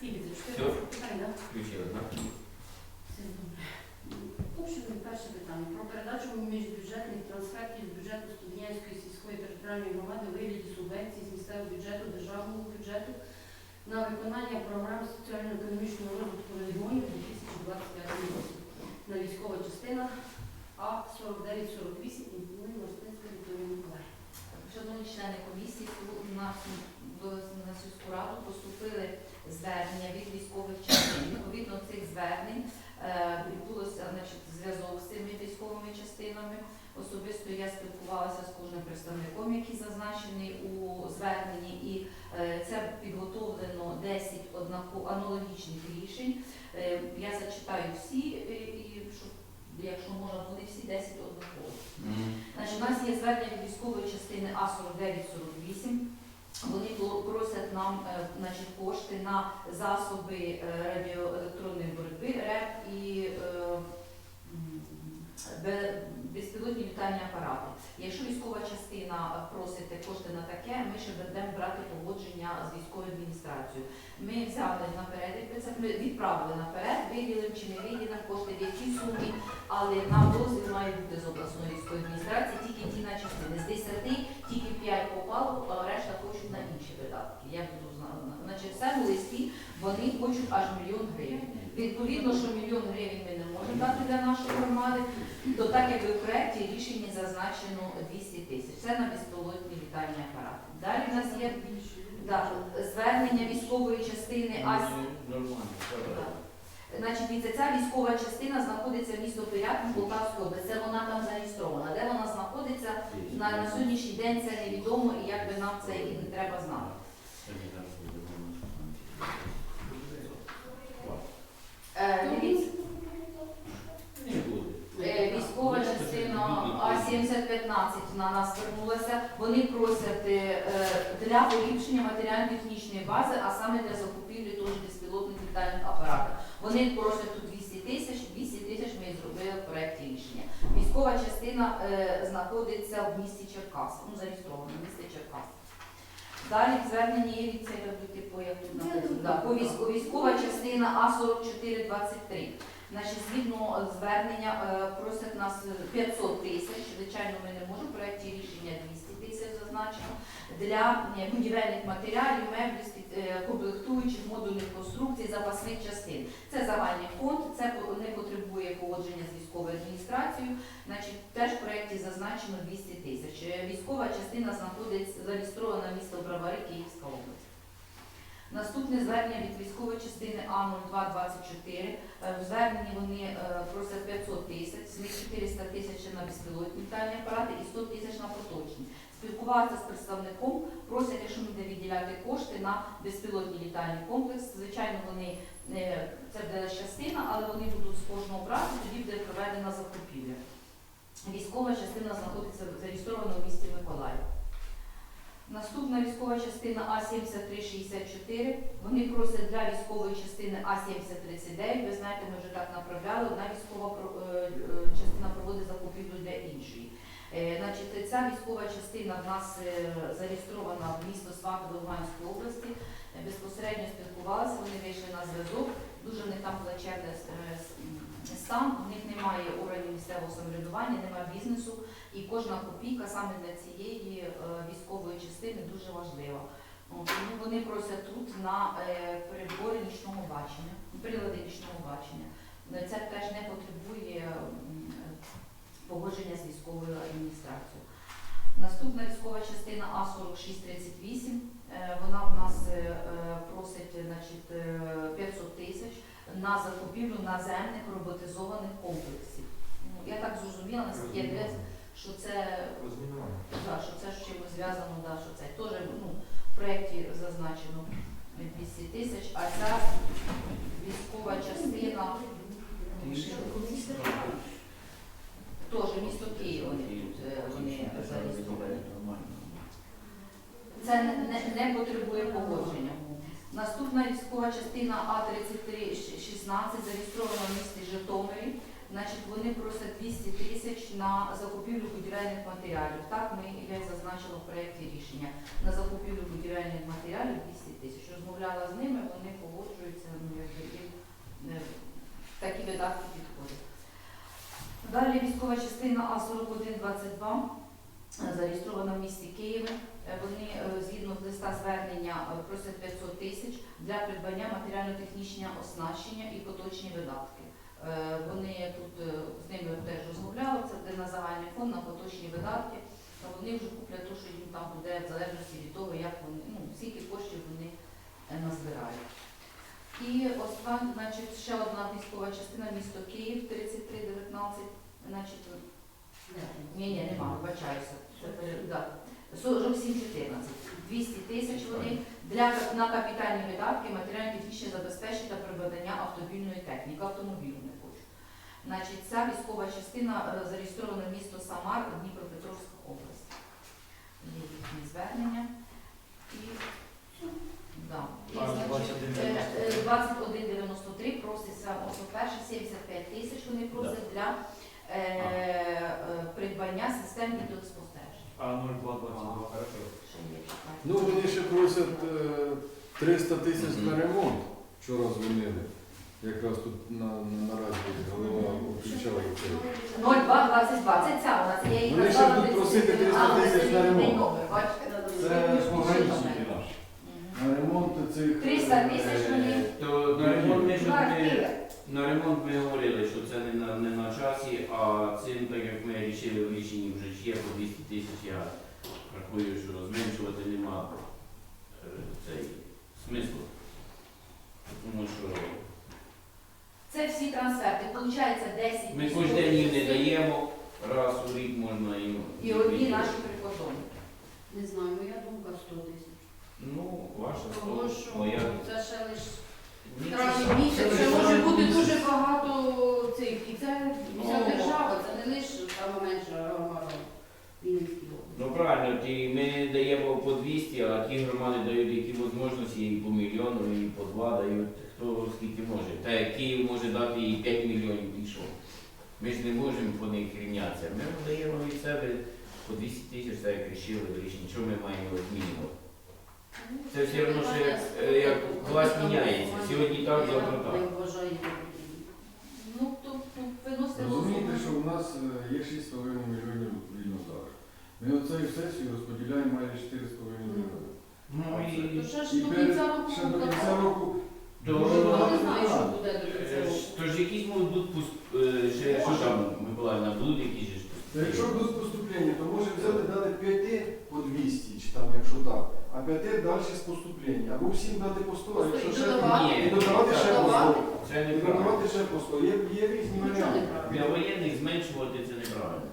Скільки? Все. 14 питань, так? Включили, так? Все добре. В общем, перше питання. Про передачу міжбюджетних трансфертів з бюджету Студнянської сільської територіальної громади у вигляді субвенцій з місцевого бюджету, державного бюджету на виконання програм соціально-економічного розвитку регіонів у 2025 році. На військова частина А4948 і Мостинська Вікторія Миколаївна. Шановні члени комісії, у нас на сільську раду поступили звернення від військових частин. Відповідно цих звернень е, відбулося зв'язок з цими військовими частинами. Особисто я спілкувалася з кожним представником, який зазначений у зверненні, і е, це підготовлено 10 однако аналогічних рішень. Е, Я зачитаю всі, і якщо можна, вони всі 10 однакові. Значить, у нас є звернення від військової частини А4948. Вони просять нам е, значить, кошти на засоби е, радіоелектронної боротьби РЕП і е, безпілотні літальні апарати. Якщо військова частина просить кошти на таке, ми ще будемо брати погодження з військовою адміністрацією. Ми взяли наперед, відправили наперед, виділимо чи не виділимо кошти в якій сумі, але нам дозвіл має бути з обласної військової адміністрації, тільки ті на частини. З 10 тільки 5 попало, а решта хочуть на інші видатки. Я буду знати. Значить, все в листі вони хочуть аж мільйон гривень. Відповідно, що мільйон гривень ми не можемо дати для нашої громади, то так як і в проєкті рішенні зазначено 200 тисяч. Це на безпілотні літальні апарати. Далі в нас є да, звернення військової частини А Значить, дивіться, ця військова частина знаходиться в місто Пирятин, Полтавської області. Це вона там зареєстрована. Де вона знаходиться на, на сьогоднішній день це невідомо і як би нам це і не треба знати. Е, дивіться, Не буде. е, військова частина А7015 на нас звернулася. Вони просять е, для поліпшення матеріально-технічної бази, а саме для закупівлі теж безпілотних літальних апаратів. Вони просять тут 200 тисяч, 200 тисяч ми зробили в проєкті рішення. Військова частина е, знаходиться в місті Черкас, ну зареєстрована в місті Черкас. Далі звернення є від цієї типу, як тут написано, да, по військова частина А4423. Значить, згідно звернення е, просять нас 500 тисяч. Звичайно, ми не можемо в рішення 200 тисяч зазначено для будівельних матеріалів, меблів, е, комплектуючих модульних конструкцій, запасних частин. Це загальний фонд, це не потребує погодження з військовою адміністрацією. Значить, теж в проєкті зазначено 200 тисяч. Е, Військова частина знаходиться зареєстрована місто Бровари, Київська. Наступне звернення від військової частини А0224. Е, В зверненні вони е, просять 500 тисяч, з них 400 тисяч на безпілотні літальні апарати і 100 тисяч на поточні. Спілкуватися з представником, просять, якщо буде виділяти кошти на безпілотний літальний комплекс. Звичайно, вони е, це буде частина, але вони будуть з кожного брати, тоді буде проведена закупівля. Військова частина знаходиться зареєстрована в місті Миколаїв. Наступна військова частина А7364. Вони просять для військової частини А7039. Ви знаєте, ми вже так направляли. Одна військова е, е, частина проводить закупівлю для іншої. Е, Значить, ця військова частина в нас зареєстрована в місто Сватове Луганської області. Безпосередньо спілкувалися, вони вийшли на зв'язок. Дуже них там е, м, стан, в них немає органів місцевого самоврядування, немає бізнесу, і кожна копійка саме для цієї е, військової частини дуже важлива. Тому вони просять тут на е, прибори нічного бачення, прилади нічного бачення. Це теж не потребує погодження з військовою адміністрацією. Наступна військова частина А4638. е, Вона в нас просить значить, е, 500 тисяч на закупівлю наземних роботизованих комплексів. Ну, Я так зрозуміла, наскільки я дивлюсь, що це Да, що це з чимось зв'язано, да, що це теж ну, в проєкті зазначено 200 тисяч, а ця військова частина теж місто Київ вони тут е, вони зареєстровані. Це не, не- не потребує погодження. Наступна військова частина А3316 зареєстрована в місті Житомирі. Значить, Вони просять 200 тисяч на закупівлю будівельних матеріалів. Так ми як зазначила в проєкті рішення. На закупівлю будівельних матеріалів 200 тисяч. Розмовляла з ними, вони погоджуються, ну, е, такі видатки підходять. Далі військова частина А4122 е, зареєстрована в місті Києві. Е, вони е, згідно з листа звернення е, просять 500 тисяч для придбання матеріально-технічного оснащення і поточні видатки. Вони тут з ними теж розмовлялися, де на загальний фонд, на поточні видатки. Вони вже куплять те, що їм там буде в залежності від того, як вони, ну, скільки коштів вони назбирають. І останнє, значить, ще одна військова частина, місто Київ, 3319, значить, ні, ні, нема, вибачаюся. Це, да. 47 14 200 тисяч вони для, на капітальні видатки, матеріально-технічне забезпечення та придбання автомобільної техніки, автомобілю не хочу. Значить, ця військова частина е, зареєстрована місто Самар Дніпропетровська область. Є їхні звернення. 300 тисяч на ремонт. Вчора дзвонили. Якраз тут на, на нараді голова включала це. 0222, це ця у нас, я її Вони ще назвала будуть просити 300 тисяч на ремонт. бачите? Це пограничники наші. На ремонт цих... 300 тисяч вони. Е, То на ремонт ми Квартира. на ремонт ми говорили, що це не на, не на часі, а цим, так як ми рішили в рішенні вже ж є по 200 тисяч, я рахую, що зменшувати нема е, цей смислу. Тому що Це всі трансферти. Получається 10 ми кожен день їм не даємо, раз у рік можна їм. І одні наші прикордонники. Не знаю, моя думка 100 тисяч. Ну, ваша Тому сто, що моя. це ще лиш Ні, місяць, це ще може бути дуже багато цих. І це вся Ну. держава, це не лише саме менша громада. Ну правильно, ті, ми даємо по 200, а ті громади дають які можливості і по мільйону, і по два дають, хто скільки може. Та як Київ може дати і 5 мільйонів пішов. Ми ж не можемо по них рівнятися. Ми даємо від себе по 200 тисяч, так як рішили в рішенні. Що ми маємо змінювати? Це все одно, що як, е, як власть міняється. Сьогодні так, завтра так. Ну, то виносимо. Розумієте, що в нас е, є 6,5 мільйонів. Ми оцею сесію розподіляємо майже 4,5 мільйони. Ну То і ще ж до кінця року ще до кінця року до... Я не знаю, що буде до кінця Е, року. Тож якісь можуть бути пуск... е, ще що там, Миколаївна, будуть якісь же ж Та якщо будуть поступлення, то може взяти дати 5 по 200, чи там, якщо так, а 5 далі з поступлення. Або всім дати по 100, а якщо ще Додавати. Ні. і додавати ще по 100. Це І неправильно. додавати ще по 100. Є, є різні Нічого не варіанти. правильно. Для воєнних зменшувати це неправильно.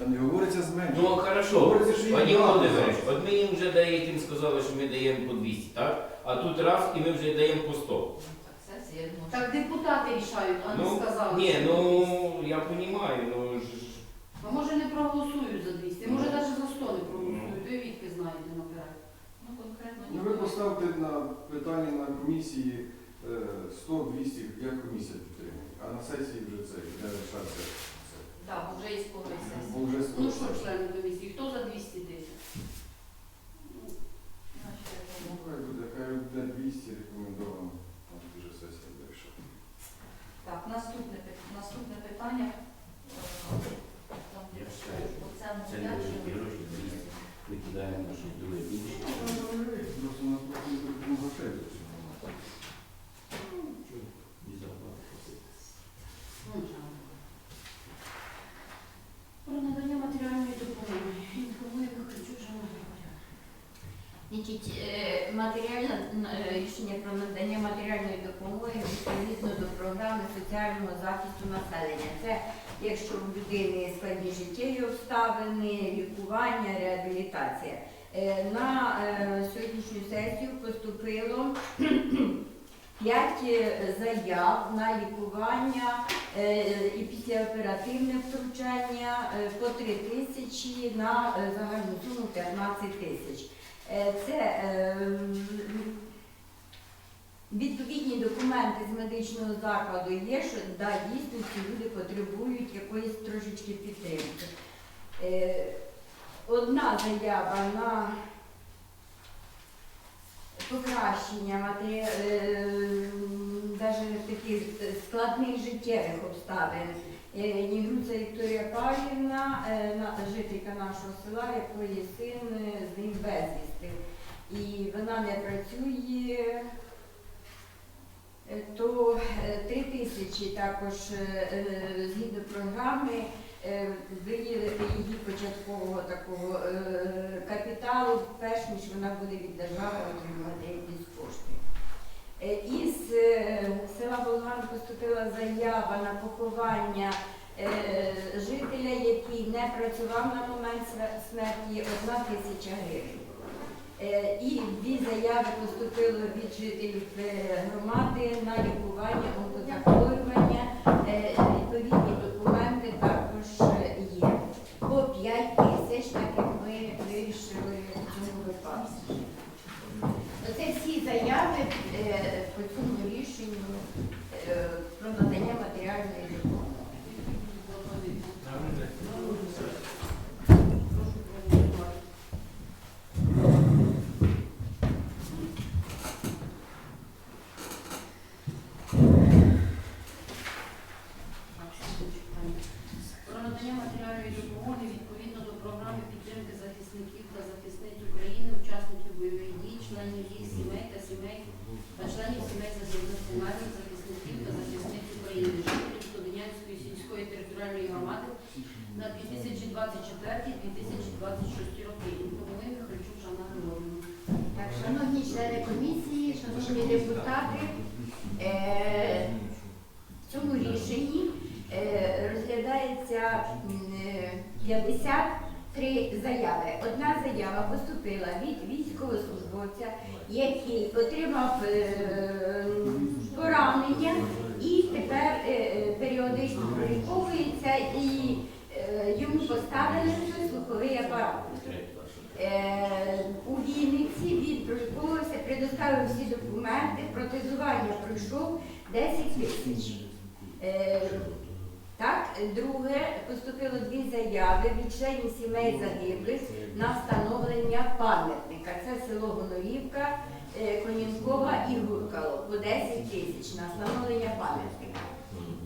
Там не говориться зменшення. Ну хорошо, Говориться, що Вадим багато Володимирович, зараз. от ми їм вже даємо, їм сказали, що ми даємо по 200, так? А тут раз і ми вже даємо по 100. Так, депутати рішають, а не Ну, сказали. Ні, що ну я розумію, ну ж. А може не проголосують за 200, може Ну. навіть за 100 не проголосують, ви відки знаєте наперед. Ну, конкретно Ну ви ніхто. поставте на питання на комісії е, 100-200, як комісія підтримує. А на сесії вже це йде рішатися. Так, бо вже скоро і Бо вже Ну що, члени комісії, хто за 200 тисяч? Ну, Значить, я Ну, думаю. хай буде, хай буде 200 рекомендовано. Там вже сесія буде рішати. Так, наступне, пи- наступне питання. Е, там, Я е, вважаю, оце Це моя, не що- великі гроші, 200. Викидаємо на щось друге більше. Просто у нас трохи не потрібно грошей до цього. І зарплати просити. ну, жаль. Про надання матеріальної допомоги. Інформуємо Кричужина Григорія. Значить, е, матеріальне рішення про надання матеріальної допомоги відповідно до програми соціального захисту населення. Це якщо в людини складні життєві обставини, лікування, реабілітація. Е, На е, сьогоднішню сесію поступило п'ять е, заяв на лікування і післяоперативне втручання по 3 тисячі на загальну суму 15 тисяч. Е, Це е, відповідні документи з медичного закладу є, що да, дійсно ці люди потребують якоїсь трошечки підтримки. Е, Одна заява на покращення е, таких складних життєвих обставин Нігруця Вікторія Павлівна, е, жителька нашого села, якої син е, з ним безвісти. І вона не працює, Е, то е, три тисячі також е, е, згідно програми е, виділити її початкового такого е, капіталу, перш ніж вона буде від держави отримувати якісь кошти. Е, Із е, Болган поступила заява на поховання е, жителя, який не працював на момент смерті, одна тисяча гривень. Е, І дві заяви поступило від жителів е, громади на лікування, онкозахворювання. Відповідні документи також є. По 5 тисяч, так як ми вирішили в цьому випадку. Е, цьому рішенню е, про надання матеріальної допомоги. Прошу проголосувати. Про надання матеріальної допомоги відповідно до програми підтримки захисників та захисниць України, учасників бойових дій, членів їх сімей та сімей та членів сімей загиблих померлих захисників та захисниць України, жителів Студенянської сільської територіальної громади на 2024-2026 роки. Інформує Михайлчук Жанна Григорівна. Так, шановні члени комісії, шановні депутати, е, в цьому рішенні е, розглядається е, 53 заяви. Одна заява поступила від військовослужбовця, який отримав е, поранення і тепер е, е, періодично проліковується і е, йому поставили слуховий апарат. Е, у Вінниці він проліковувався, предоставив всі документи, протезування пройшов 10 тисяч. Так, друге, поступило дві заяви від членів сімей загиблих на встановлення пам'ятника. Це село Гонорівка, е, Конінкова і Гуркало по 10 тисяч на встановлення пам'ятника.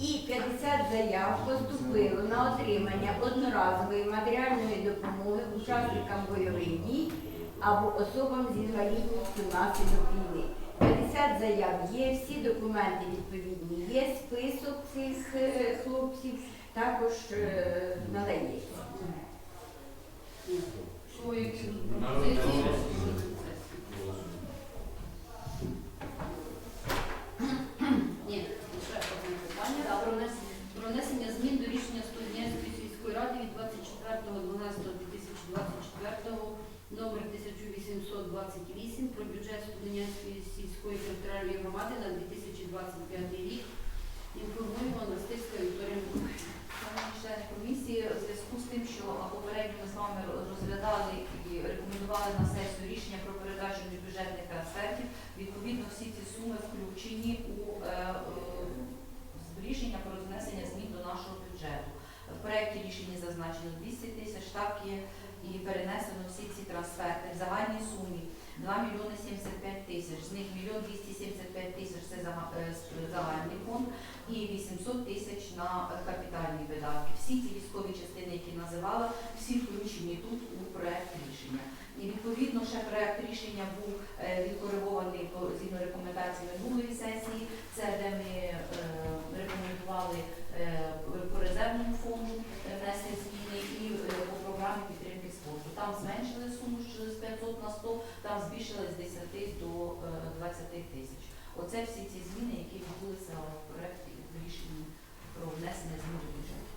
І 50 заяв поступило на отримання одноразової матеріальної допомоги учасникам бойових дій або особам з інвалідністю внаслідок війни. 50 заяв є, всі документи відповідні є, список цих е, хлопців також е, надається. Що які пропозиції? Ні, ще одне питання. Да, про внесення. Про внесення змін до рішення Студентської сільської ради від 24.12.2024 номер 1828 про бюджет Студентської сільської територіальної громади на 2025 рік. Інформуємо Анастасійська Вікторія члени комісії, у зв'язку з тим, що попередньо ми з вами розглядали і рекомендували на сесію рішення про передачу міжбюджетних трансфертів, відповідно всі ці суми включені у е, рішення про внесення змін до нашого бюджету. В проєкті рішення зазначено 200 тисяч, так є і перенесено всі ці трансферти в загальній сумі 2 мільйони 75 тисяч, з них 1 мільйон 275 тисяч це е, загальний фонд і 800 тисяч на е, капітальні видатки. Всі ці військові частини, які називала, всі включені тут у проект рішення. І відповідно ще проект рішення був е, відкоригований згідно рекомендацій минулої сесії. Це де ми рекомендували по резервному фонду внести зміни і по програмі підтримки спорту. Там зменшили суму 500 на 100, там збільшили з 10 до е, 20 тисяч. Оце всі ці зміни, які відбулися в проєкті в рішенні про внесення змін до бюджету.